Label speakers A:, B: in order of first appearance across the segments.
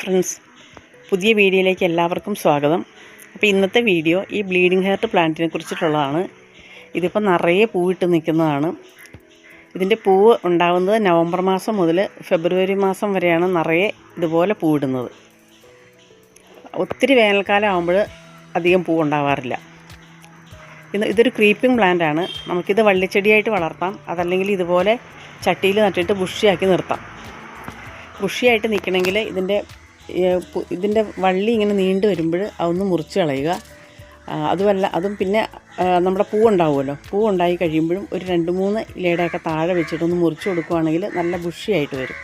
A: Friends. പുതിയ വീഡിയോയിലേക്ക് എല്ലാവർക്കും സ്വാഗതം. അപ്പോൾ ഇന്നത്തെ വീഡിയോ ഈ ബ്ലീഡിംഗ് ഹെയർട്ട് പ്ലാന്റിനെ കുറിച്ചിട്ടുള്ളതാണ്. ഇതിപ്പോൾ നിറയെ പൂവിട്ട് നിൽക്കുന്നതാണ്. ഇതിന്റെ പൂവ് ഉണ്ടാകുന്നത് നവംബർ മാസം മുതൽ ഫെബ്രുവരി മാസം വരെയാണ് നിറയെ ഇതുപോലെ പൂവിടുന്നത്. ഒത്തിരി വേനൽക്കാലം ആകുമ്പോൾ അധികം പൂവുണ്ടാവാറില്ല ഇന്ന് ഇതൊരു ക്രീപ്പിംഗ് പ്ലാന്റ് ആണ്. നമുക്കിത് വള്ളിച്ചെടിയായിട്ട് വളർത്താം. അതല്ലെങ്കിൽ ഇതുപോലെ ചട്ടിയിൽ നട്ടിട്ട് ബുഷിയാക്കി നിർത്താം. ബുഷിയായിട്ട് നിൽക്കണമെങ്കിൽ ഇതിന്റെ ഇതിന്റെ വള്ളി ഇങ്ങനെ നീണ്ടു വരുമ്പോൾ അതൊന്ന് മുറിച്ച് കളയുക. അതുമല്ല അതും പിന്നെ നമ്മുടെ പൂ ഉണ്ടാവുമല്ലോ. പൂ ഉണ്ടായി കഴിയുമ്പോഴും ഒരു രണ്ട് മൂന്ന് ഇലയുടെയൊക്കെ താഴെ വെച്ചിട്ടൊന്ന് മുറിച്ച് കൊടുക്കുകയാണെങ്കിൽ നല്ല ബുഷിയായിട്ട് വരും.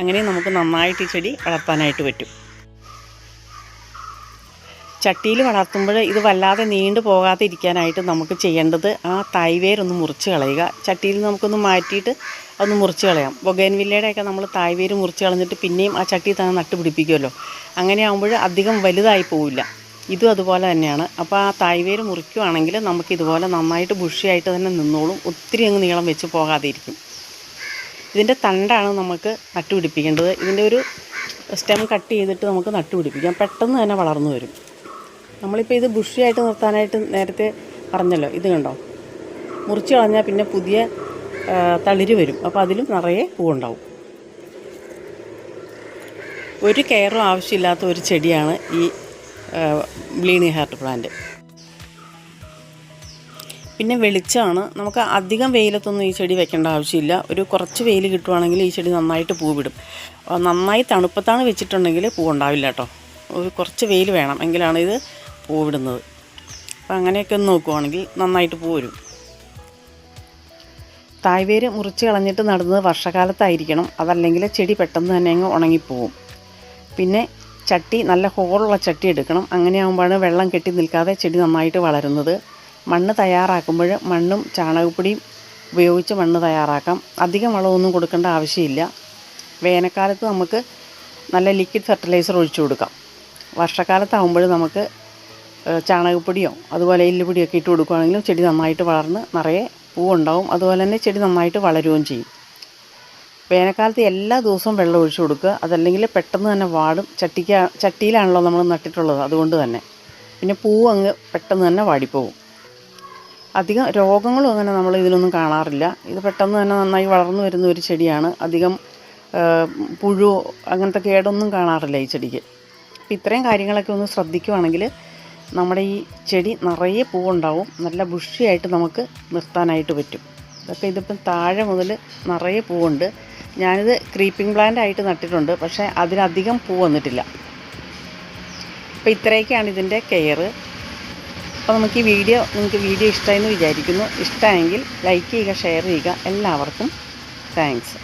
A: അങ്ങനെ നമുക്ക് നന്നായിട്ട് ഈ ചെടി വളർത്താനായിട്ട് പറ്റും. ചട്ടിയിൽ വളർത്തുമ്പോൾ ഇത് വല്ലാതെ നീണ്ടു പോകാതെ ഇരിക്കാനായിട്ട് നമുക്ക് ചെയ്യേണ്ടത് ആ തായ്വേരൊന്ന് മുറിച്ച് കളയുക. ചട്ടിയിൽ നമുക്കൊന്ന് മാറ്റിയിട്ട് ഒന്ന് മുറിച്ച് കളയാം. ബൊഗേൻവില്ലയുടെയൊക്കെ നമ്മൾ തായ്വേര് മുറിച്ച് കളഞ്ഞിട്ട് പിന്നെയും ആ ചട്ടി തന്നെ നട്ടുപിടിപ്പിക്കുമല്ലോ അങ്ങനെ ആകുമ്പോൾ അധികം വലുതായി പോവില്ല. ഇതും അതുപോലെ തന്നെയാണ്. അപ്പോൾ ആ തായ്വേര് മുറിക്കുവാണെങ്കിൽ നമുക്ക് ഇതുപോലെ നന്നായിട്ട് ബുഷിയായിട്ട് തന്നെ നിന്നോളും. ഒത്തിരി അങ്ങ് നീളം വെച്ച് പോകാതെ ഇരിക്കും ഇതിന്റെ തണ്ടാണ് നമുക്ക് നട്ടുപിടിപ്പിക്കേണ്ടത്. ഇതിന്റെ ഒരു സ്റ്റെം കട്ട് ചെയ്തിട്ട് നമുക്ക് നട്ടുപിടിപ്പിക്കാം. പെട്ടെന്ന് തന്നെ വളർന്നു വരും. നമ്മളിപ്പോൾ ഇത് ബുഷിയായിട്ട് നിർത്താനായിട്ട് നേരത്തെ പറഞ്ഞല്ലോ. ഇത് കണ്ടോ? മുറിച്ച് കളഞ്ഞാൽ പിന്നെ പുതിയ തളിര് വരും. അപ്പോൾ അതിലും നിറയെ പൂവുണ്ടാവും. ഒരു കെയറും ആവശ്യമില്ലാത്ത ഒരു ചെടിയാണ് ഈ ബ്ലീണി ഹാർട്ട് പ്ലാന്റ്. പിന്നെ വെളിച്ചമാണ്. നമുക്ക് അധികം വെയിലത്തൊന്നും ഈ ചെടി വെക്കേണ്ട ആവശ്യമില്ല. ഒരു കുറച്ച് വെയിൽ കിട്ടുവാണെങ്കിൽ ഈ ചെടി നന്നായിട്ട് പൂവിടും. വിടും നന്നായി തണുപ്പത്താണ് വെച്ചിട്ടുണ്ടെങ്കിൽ പൂവുണ്ടാവില്ല കേട്ടോ. ഒരു കുറച്ച് വെയിൽ വേണം. എങ്കിലാണ് ഇത് പൂവിടുന്നത് അപ്പം അങ്ങനെയൊക്കെ ഒന്ന് നോക്കുവാണെങ്കിൽ നന്നായിട്ട് പൂ വരും തായ്വേര് മുറിച്ച് കളഞ്ഞിട്ട് നടുന്നത് വർഷകാലത്തായിരിക്കണം. അതല്ലെങ്കിൽ ചെടി പെട്ടെന്ന് തന്നെ അങ്ങ് ഉണങ്ങിപ്പോവും. പിന്നെ ചട്ടി നല്ല ഹോളുള്ള ചട്ടി എടുക്കണം. അങ്ങനെ അങ്ങനെയാകുമ്പോഴാണ് വെള്ളം കെട്ടി നിൽക്കാതെ ചെടി നന്നായിട്ട് വളരുന്നത്. മണ്ണ് തയ്യാറാക്കുമ്പോൾ മണ്ണും ചാണകപ്പൊടിയും ഉപയോഗിച്ച് മണ്ണ് തയ്യാറാക്കാം. അധികം വളമൊന്നും കൊടുക്കേണ്ട ആവശ്യമില്ല. വേനൽക്കാലത്ത് നമുക്ക് നല്ല ലിക്വിഡ് ഫെർട്ടിലൈസർ ഒഴിച്ചു കൊടുക്കാം. വർഷക്കാലത്താകുമ്പോൾ നമുക്ക് ചാണകപ്പൊടിയോ അതുപോലെ എല്ലുപൊടിയൊക്കെ ഇട്ട് കൊടുക്കുകയാണെങ്കിലും ചെടി നന്നായിട്ട് വളർന്ന് നിറയെ പൂവുണ്ടാവും. അതുപോലെ തന്നെ ചെടി നന്നായിട്ട് വളരുകയും ചെയ്യും. വേനൽക്കാലത്ത് എല്ലാ ദിവസവും വെള്ളം ഒഴിച്ചു കൊടുക്കുക. അതല്ലെങ്കിൽ പെട്ടെന്ന് തന്നെ വാടും. ചട്ടിക്ക് ചട്ടിയിലാണല്ലോ നമ്മൾ നട്ടിട്ടുള്ളത് അതുകൊണ്ട് തന്നെ. പിന്നെ പൂവ് അങ്ങ് പെട്ടെന്ന് തന്നെ വാടിപ്പോവും. അധികം രോഗങ്ങളും അങ്ങനെ നമ്മൾ ഇതിലൊന്നും കാണാറില്ല. ഇത് പെട്ടെന്ന് തന്നെ നന്നായി വളർന്നു വരുന്ന ഒരു ചെടിയാണ്. അധികം പുഴു അങ്ങനത്തെ കേടൊന്നും കാണാറില്ല ഈ ചെടിക്ക്. ഇത്രയും കാര്യങ്ങളൊക്കെ ഒന്ന് ശ്രദ്ധിക്കുവാണെങ്കിൽ നമ്മുടെ ഈ ചെടി നിറയെ പൂവുണ്ടാവും. നല്ല ബുഷിയായിട്ട് നമുക്ക് നിർത്താനായിട്ട് പറ്റും. ഇതൊക്കെ ഇതിപ്പം താഴെ മുതൽ നിറയെ പൂവുണ്ട്. ഞാനിത് ക്രീപ്പിംഗ് പ്ലാന്റ് ആയിട്ട് നട്ടിട്ടുണ്ട്. പക്ഷേ അതിലധികം പൂ വന്നിട്ടില്ല. അപ്പോൾ ഇത്രയൊക്കെയാണ് ഇതിന്റെ കെയർ അപ്പോൾ നമുക്ക് ഈ വീഡിയോ നിങ്ങൾക്ക് വീഡിയോ ഇഷ്ടമായെന്ന് വിചാരിക്കുന്നു. ഇഷ്ടമായെങ്കിൽ ലൈക്ക് ചെയ്യുക ഷെയർ ചെയ്യുക. എല്ലാവർക്കും താങ്ക്സ്.